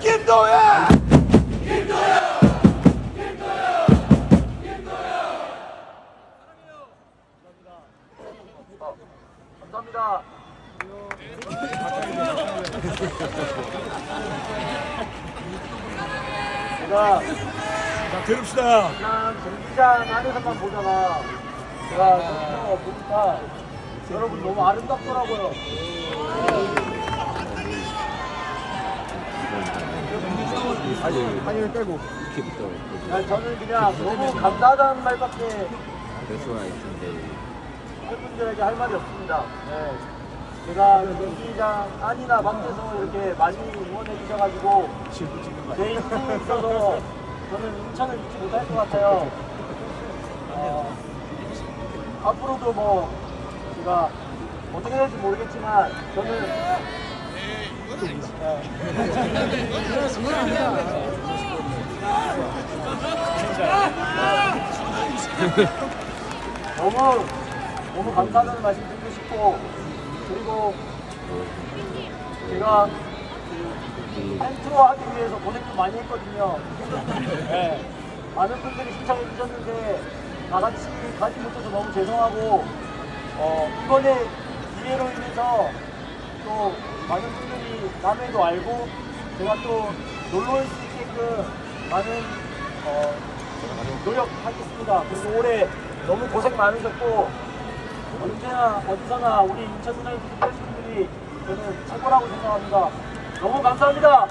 김도현! 감사합니다. 제가 자, 들읍시다. 그냥 경기장 안에서만 보다가 제가 경기장을 보니까 여러분 너무 아름답더라고요. 한일 빼고. 그냥 저는 그냥 너무 감사하다는 말밖에 why Sunday. 팬분들에게 할 말이 없습니다. 네. 제가 경기장 안이나 밖에서 이렇게 많이 응원해 주셔가지고 제 인생에 있어서 저는 인천을 잊지 못할 것 같아요. 어, 앞으로도 뭐 제가 어떻게 될지 모르겠지만 저는 너무 너무 감사하다는 말씀 드리고 싶고 그리고 제가 그 팬투어 하기 위해서 고생도 많이 했거든요. 네. 많은 분들이 신청해 주셨는데 다 같이 가지 못해서 너무 죄송하고 어, 이번에 기회로 인해서 또 많은 분들이 남해도 알고 제가 또 놀러 올 수 있게끔 많은 어, 노력하겠습니다. 그리고 올해 너무 고생 많으셨고 언제나 어디서나 우리 인천 사장님 팬분들이 저는 최고라고 생각합니다. 너무 감사합니다.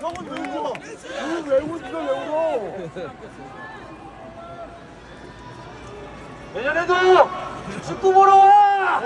형은 왜 울어? 왜 울어? 왜 울어? 내년에도 축구 보러 와!